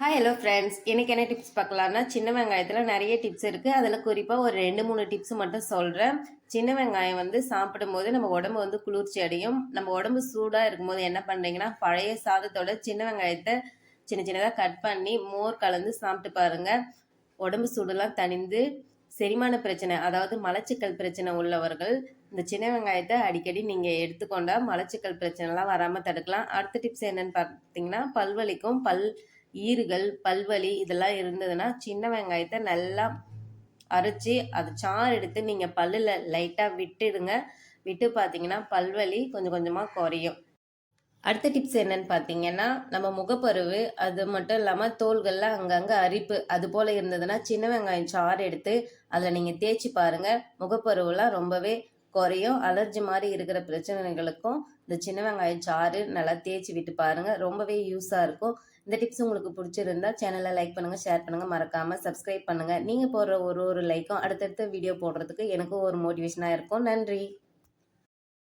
Hi hello friends எனக்கு என்ன tips பார்க்கலாம்னா சின்ன வெங்காயத்தில் நிறைய டிப்ஸ் இருக்குது அதில் குறிப்பாக ஒரு ரெண்டு மூணு டிப்ஸ் மட்டும் சொல்கிறேன் சின்ன வெங்காயம் வந்து சாப்பிடும் போது நம்ம உடம்பு வந்து குளிர்ச்சி அடையும். நம்ம உடம்பு சூடாக இருக்கும்போது என்ன பண்ணுறீங்கன்னா பழைய சாதத்தோட சின்ன வெங்காயத்தை சின்ன சின்னதாக கட் பண்ணி மோர் கலந்து சாப்பிட்டு பாருங்கள் உடம்பு சூடெல்லாம் தணிந்து செரிமான பிரச்சனை அதாவது மலச்சிக்கல் பிரச்சனை உள்ளவர்கள் இந்த சின்ன வெங்காயத்தை அடிக்கடி நீங்கள் எடுத்துக்கொண்டால் மலச்சிக்கல் பிரச்சனைலாம் வராமல் தடுக்கலாம். அடுத்த டிப்ஸ் என்னன்னு பார்த்தீங்கன்னா பல்வலிக்கும் பல் ஈறுகள் பல்வலி இதெல்லாம் இருந்ததுன்னா சின்ன வெங்காயத்தை நல்லா அரைச்சி அது சாறு எடுத்து நீங்கள் பல்லில் லைட்டாக விட்டுடுங்க. விட்டு பார்த்தீங்கன்னா பல்வலி கொஞ்சம் கொஞ்சமாக குறையும். அடுத்த டிப்ஸ் என்னன்னு பார்த்தீங்கன்னா நம்ம முகப்பருவு அது மட்டும் இல்லாமல் தோள்களில் அங்கங்கே அரிப்பு அது போல் இருந்ததுன்னா சின்ன வெங்காயம் சாறு எடுத்து அதில் நீங்கள் தேய்ச்சி பாருங்கள் முகப்பருவெலாம் ரொம்பவே குறையும். அலர்ஜி மாதிரி இருக்கிற பிரச்சனைகளுக்கும் இந்த சின்ன வெங்காயம் சாறு நல்லா தேய்ச்சி விட்டு பாருங்கள் ரொம்பவே யூஸாக இருக்கும். இந்த டிப்ஸ் உங்களுக்கு பிடிச்சிருந்தா சேனலை லைக் பண்ணுங்கள் ஷேர் பண்ணுங்கள் மறக்காமல் சப்ஸ்கிரைப் பண்ணுங்கள் நீங்கள் போடுற ஒரு ஒரு லைக்கும் அடுத்தடுத்த வீடியோ போடுறதுக்கு எனக்கும் ஒரு மோட்டிவேஷனாக இருக்கும். நன்றி.